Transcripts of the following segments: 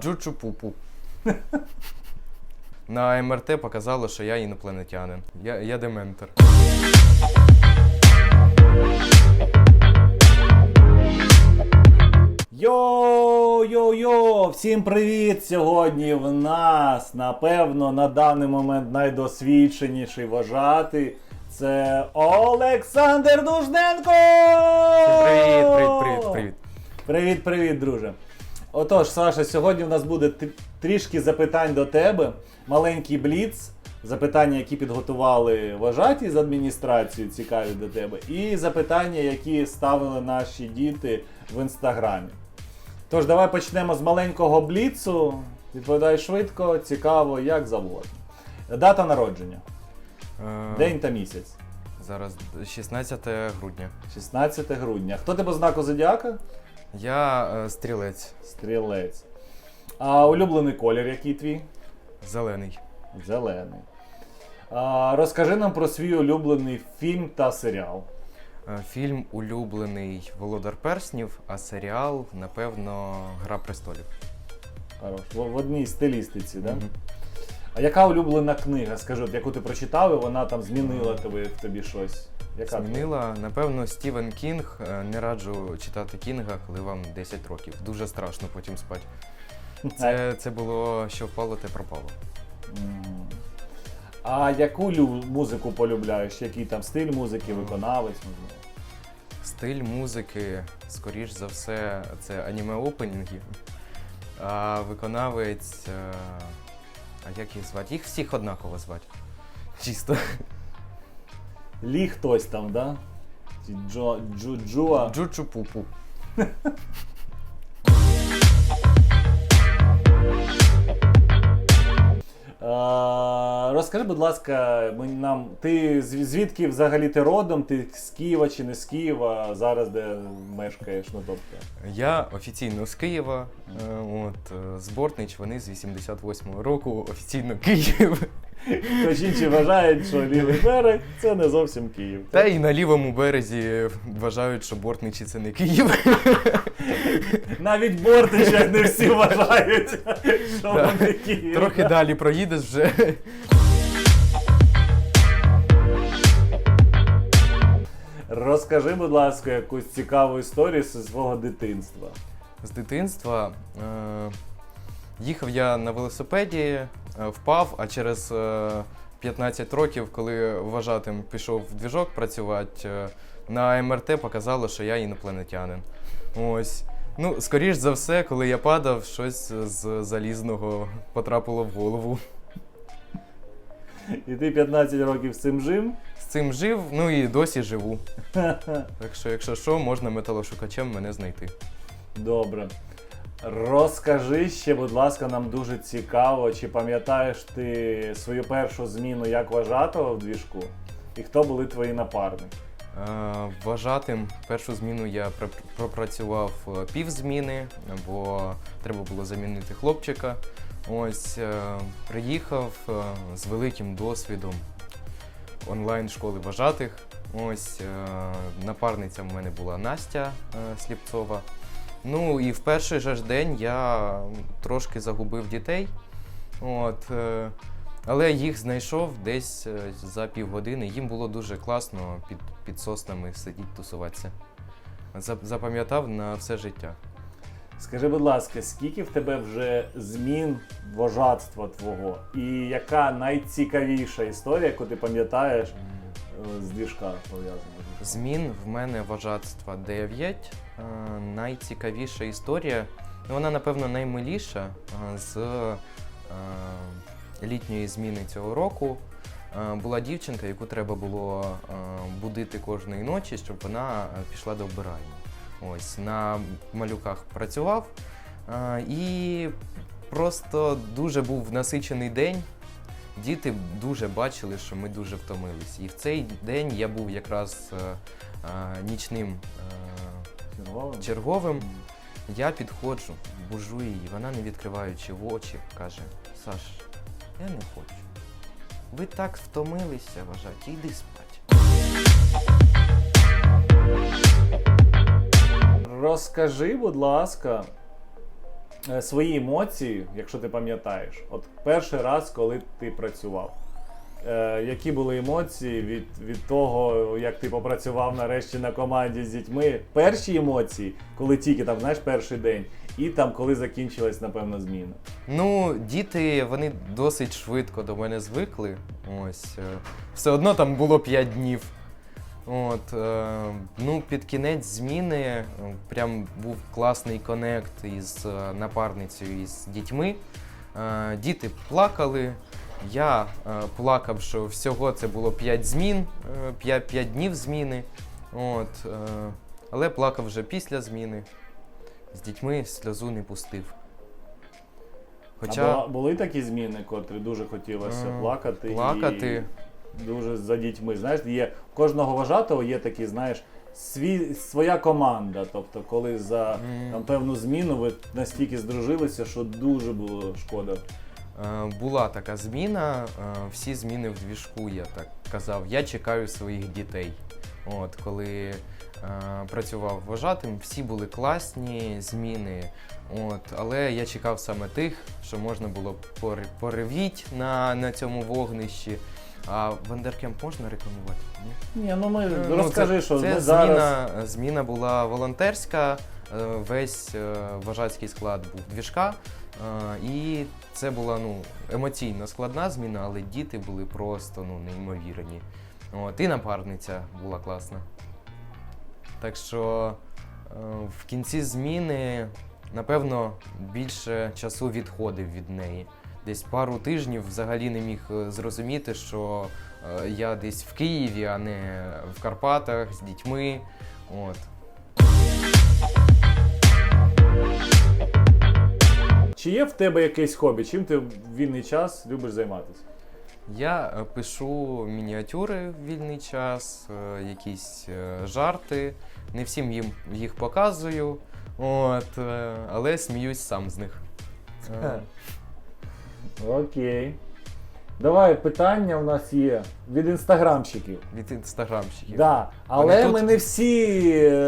Джучу пупу. На МРТ показало, що я інопланетянин. Я, я дементор. Йо-йо-йо! Всім привіт! Сьогодні в нас, напевно, на даний момент найдосвідченіший вважати. Це Олександр Дужненко! Привіт, привіт, привіт, привіт. Привіт, привіт, друже. Отож, Саша, сьогодні у нас буде трішки запитань до тебе. Маленький бліц. Запитання, які підготували вважаті з адміністрації, цікаві до тебе, і запитання, які ставили наші діти в інстаграмі. Тож, давай почнемо з маленького бліцу. Відповідай швидко, цікаво, як завгодно. Дата народження, Е, день та місяць. Зараз 16 грудня. 16 грудня. Хто тебе знаку зодіака? Я е, стрілець. Стрілець. А улюблений колір, який твій? Зелений. Зелений. А, розкажи нам про свій улюблений фільм та серіал. Е, Фільм улюблений Володар Перснів, а серіал, напевно, Гра престолів. Хорош. В, в одній стилістиці, да? Мгм. А яка улюблена книга? Скажи, от яку ти прочитав, і вона там змінила тебе в тобі щось. Яка Змінила, напевно, Стівен Кінг. Е, Не раджу читати Кінга, коли вам 10 років. Дуже страшно потім спати. Це, це було, що впало, те пропало. М. А яку лю- музику полюбляєш? Який там стиль музики, виконавець? можливо? Стиль музики, скоріш за все, це аніме опенінги. А виконавець. е, А як їх звати? Їх всіх однаково звати. Чисто. Лі хтось там, да? Чи Джо, Джу, Джуа. Розкажи, будь ласка, нам, ти звідки взагалі ти родом? Ти з Києва чи не з Києва? Зараз де мешкаєш? Ну тобто. Я офіційно з Києва. е, От, е, з вони з 88-го року, офіційно Київ. Хоч інші вважають, що лівий берег це не зовсім Київ. Та й на лівому березі вважають, що Бортничі це не Київ. Навіть бортичах не всі вважають, що вони Київ. Трохи далі проїдеш вже. Розкажи, будь ласка, якусь цікаву історію зі свого дитинства. З дитинства е, їхав я на велосипеді, е, впав, а через е, 15 років, коли вважатим пішов в двіжок працювати, е, на МРТ показало, що я інопланетянин. Ось. Ну, скоріш за все, коли я падав, щось з залізного потрапило в голову. І ти 15 років з цим жив. З цим жив, ну і досі живу. Так що, якщо що, можна металошукачем мене знайти. Добре. Розкажи ще, будь ласка, нам дуже цікаво, чи пам'ятаєш ти свою першу зміну як вважатого в двіжку? І хто були твої напарники? Е, Вважатим першу зміну я пропрацював е, пів зміни, бо треба було замінити хлопчика. Ось е, приїхав е, з великим досвідом онлайн школи вважатих. Ось е, напарниця в мене була Настя е, Сліпцова. Ну і в перший же ж день я трошки загубив дітей. От, е, але їх знайшов десь е, за півгодини. Їм було дуже класно під, під соснами сидіти, тусуватися. Запам'ятав на все життя. Скажи, будь ласка, скільки в тебе вже змін вожатства твого? І яка найцікавіша історія, яку ти пам'ятаєш з двіжка пов'язана? Змін в мене вважатства 9. Е, Найцікавіша історія, ну вона, напевно, наймиліша е, з е, літньої зміни цього року. Була дівчинка, яку треба було будити кожної ночі, щоб вона пішла до вбиральні. Ось на малюках працював і просто дуже був насичений день. Діти дуже бачили, що ми дуже втомились. І в цей день я був якраз е, е, нічним е, Червоно? черговим. Я підходжу, бужу її, вона не відкриваючи в очі, каже: Саш, я не хочу. Ви так втомилися, вважаті, йди спать. Розкажи, будь ласка, свої емоції, якщо ти пам'ятаєш, от перший раз, коли ти працював. Е, які були емоції від, від того, як ти попрацював нарешті на команді з дітьми? Перші емоції, коли тільки там, знаєш, перший день, і там, коли закінчилась, напевно, зміна. Ну, діти вони досить швидко до мене звикли. Ось. е, Все одно там було 5 днів. От, е, ну, під кінець зміни е, прям був класний конект із е, напарницею і з дітьми. Е, діти плакали. Я е, плакав, що всього це було 5 змін, 5, 5 днів зміни. От, е, але плакав вже після зміни. З дітьми сльозу не пустив. А були такі зміни, котрі дуже хотілося Е, плакати. плакати. І дуже за дітьми. Знаєш, є кожного вважатого є такі, знаєш, свій, своя команда. Тобто, коли за там, певну зміну ви настільки здружилися, що дуже було шкода. Е, Була така зміна, е, всі зміни в двіжку, я так казав. Я чекаю своїх дітей. От, коли е, працював вважатим, всі були класні зміни. От, але я чекав саме тих, що можна було пор- поревіть на, на цьому вогнищі. А Вандеркемп можна рекламувати? Ні? Ні, ну ми Ну, розкажи, це, що це ми зараз. зміна, зміна була волонтерська, е, весь е, вважацький склад був двіжка. е, І це була ну, емоційно складна зміна, але діти були просто ну, неймовірні. От, і напарниця була класна. Так що е, в кінці зміни, напевно, більше часу відходив від неї. Десь пару тижнів взагалі не міг е, зрозуміти, що е, я десь в Києві, а не в Карпатах з дітьми. От. Чи є в тебе якесь хобі? Чим ти в вільний час любиш займатися? Я е, пишу мініатюри в вільний час, якісь жарти. Не всім їм їх показую, от, але сміюсь сам з них. Окей. Давай питання у нас є від інстаграмщиків. Від інстаграмщиків. Да. Але тут- ми не всі е,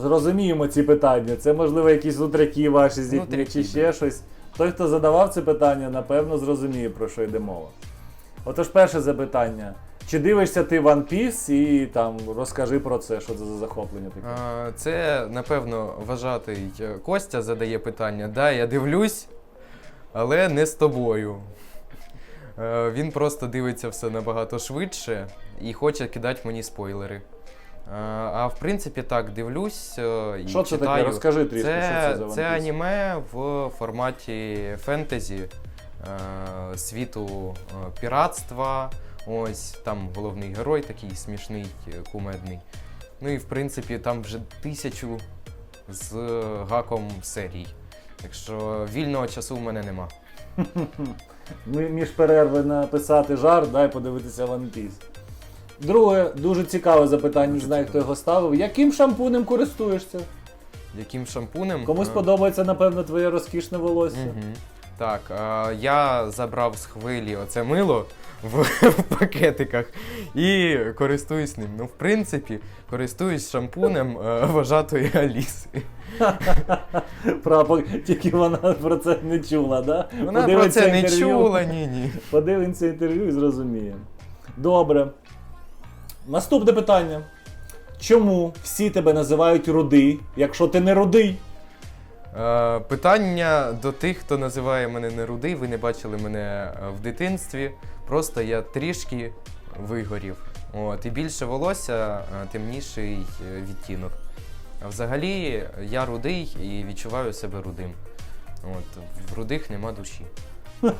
зрозуміємо ці питання. Це, можливо, якісь утряки ваші з дітьми Нутряки, чи ще щось. Той, хто задавав це питання, напевно, зрозуміє, про що йде мова. Отож, перше запитання. Чи дивишся ти One Piece і там розкажи про це, що це за захоплення таке? Е, Це, напевно, вважатий е, Костя задає питання. Да, я дивлюсь, але не з тобою. Е, Він просто дивиться все набагато швидше і хоче кидати мені спойлери. Е, А в принципі так, дивлюсь е, і Що це читаю. таке? Розкажи трішки, Це, що це за One це Piece. аніме в форматі фентезі, е, світу е, піратства. Ось там головний герой такий смішний, е, кумедний. Ну і в принципі там вже тисячу з гаком серій. Так що вільного часу в мене нема. Ми між перерви написати жарт, дай подивитися One Piece. Друге, дуже цікаве запитання, не знаю, хто його ставив. Яким шампунем користуєшся? Яким шампунем? Комусь Е, подобається, напевно, твоє розкішне волосся. Мгм. Так, е, я забрав з хвилі оце мило в, в пакетиках і користуюсь ним. Ну, в принципі, користуюсь шампунем е, вважатої Аліси. Про, тільки вона про це не чула, да? Вона про Подивиться це не інтерв'ю, чула, ні, ні. Подивиться інтерв'ю і зрозуміє. Добре. Наступне питання. Чому всі тебе називають рудий, якщо ти не рудий? Е, питання до тих, хто називає мене не рудий, ви не бачили мене е, в дитинстві. Просто я трішки вигорів. От, і більше волосся, е, темніший відтінок. А взагалі я рудий і відчуваю себе рудим. От, в рудих нема душі.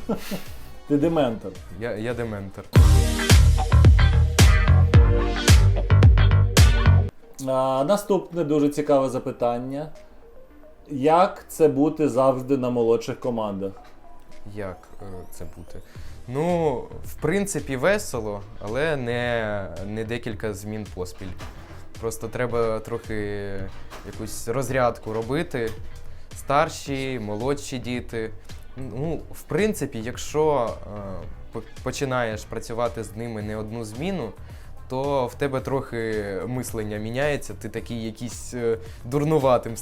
Ти дементор. Я, я дементор. А, наступне дуже цікаве запитання. Як це бути завжди на молодших командах? Як е, це бути? Ну, в принципі, весело, але не, не декілька змін поспіль. Просто треба трохи якусь розрядку робити. Старші, молодші діти. Ну, в принципі, якщо е, починаєш працювати з ними не одну зміну, то в тебе трохи мислення міняється, ти такий якийсь е, дурнуватим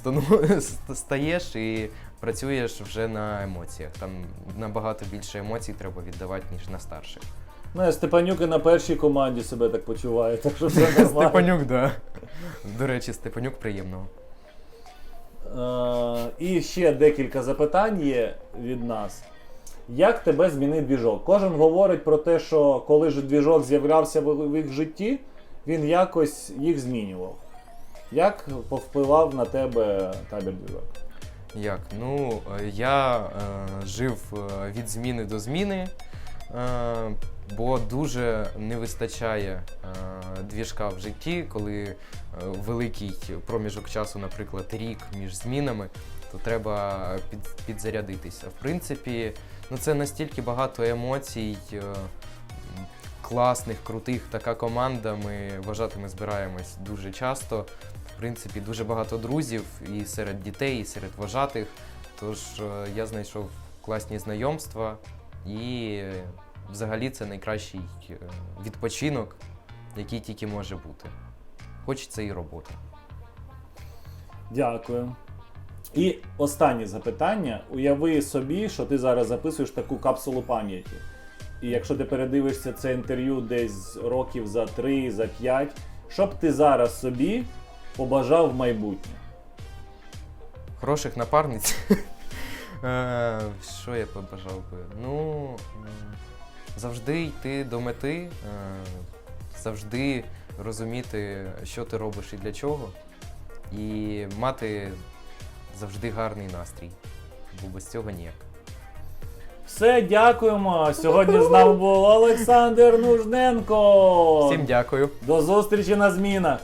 стаєш і працюєш вже на емоціях. Там набагато більше емоцій треба віддавати, ніж на старших. Ну, я Степанюк і на першій команді себе так почуває, так що це нормально. Степанюк, да. До речі, Степанюк приємного. Е, і ще декілька запитань є від нас. Як тебе змінив двіжок? Кожен говорить про те, що коли ж двіжок з'являвся в їх житті, він якось їх змінював. Як повпливав на тебе табір двіжок? Як? Ну, е, я е, жив е, від зміни до зміни, е, бо дуже не вистачає е, двіжка в житті, коли е, великий проміжок часу, наприклад, рік між змінами, то треба під, підзарядитися. В принципі, ну це настільки багато емоцій. е, Класних, крутих, така команда. Ми вважати, ми збираємось дуже часто. В принципі, дуже багато друзів і серед дітей, і серед вважатих. Тож е, я знайшов класні знайомства, і взагалі це найкращий е, відпочинок, який тільки може бути. Хоч це і робота. Дякую. І останнє запитання. Уяви собі, що ти зараз записуєш таку капсулу пам'яті. І якщо ти передивишся це інтерв'ю десь років за 3, за 5, що б ти зараз собі побажав в майбутнє? Хороших напарниць. Е, Що я побажав би? Ну, завжди йти до мети, е, завжди розуміти, що ти робиш і для чого, і мати завжди гарний настрій, бо без цього ніяк. Все, дякуємо. Сьогодні з нами був Олександр Нужненко. Всім дякую. До зустрічі на змінах.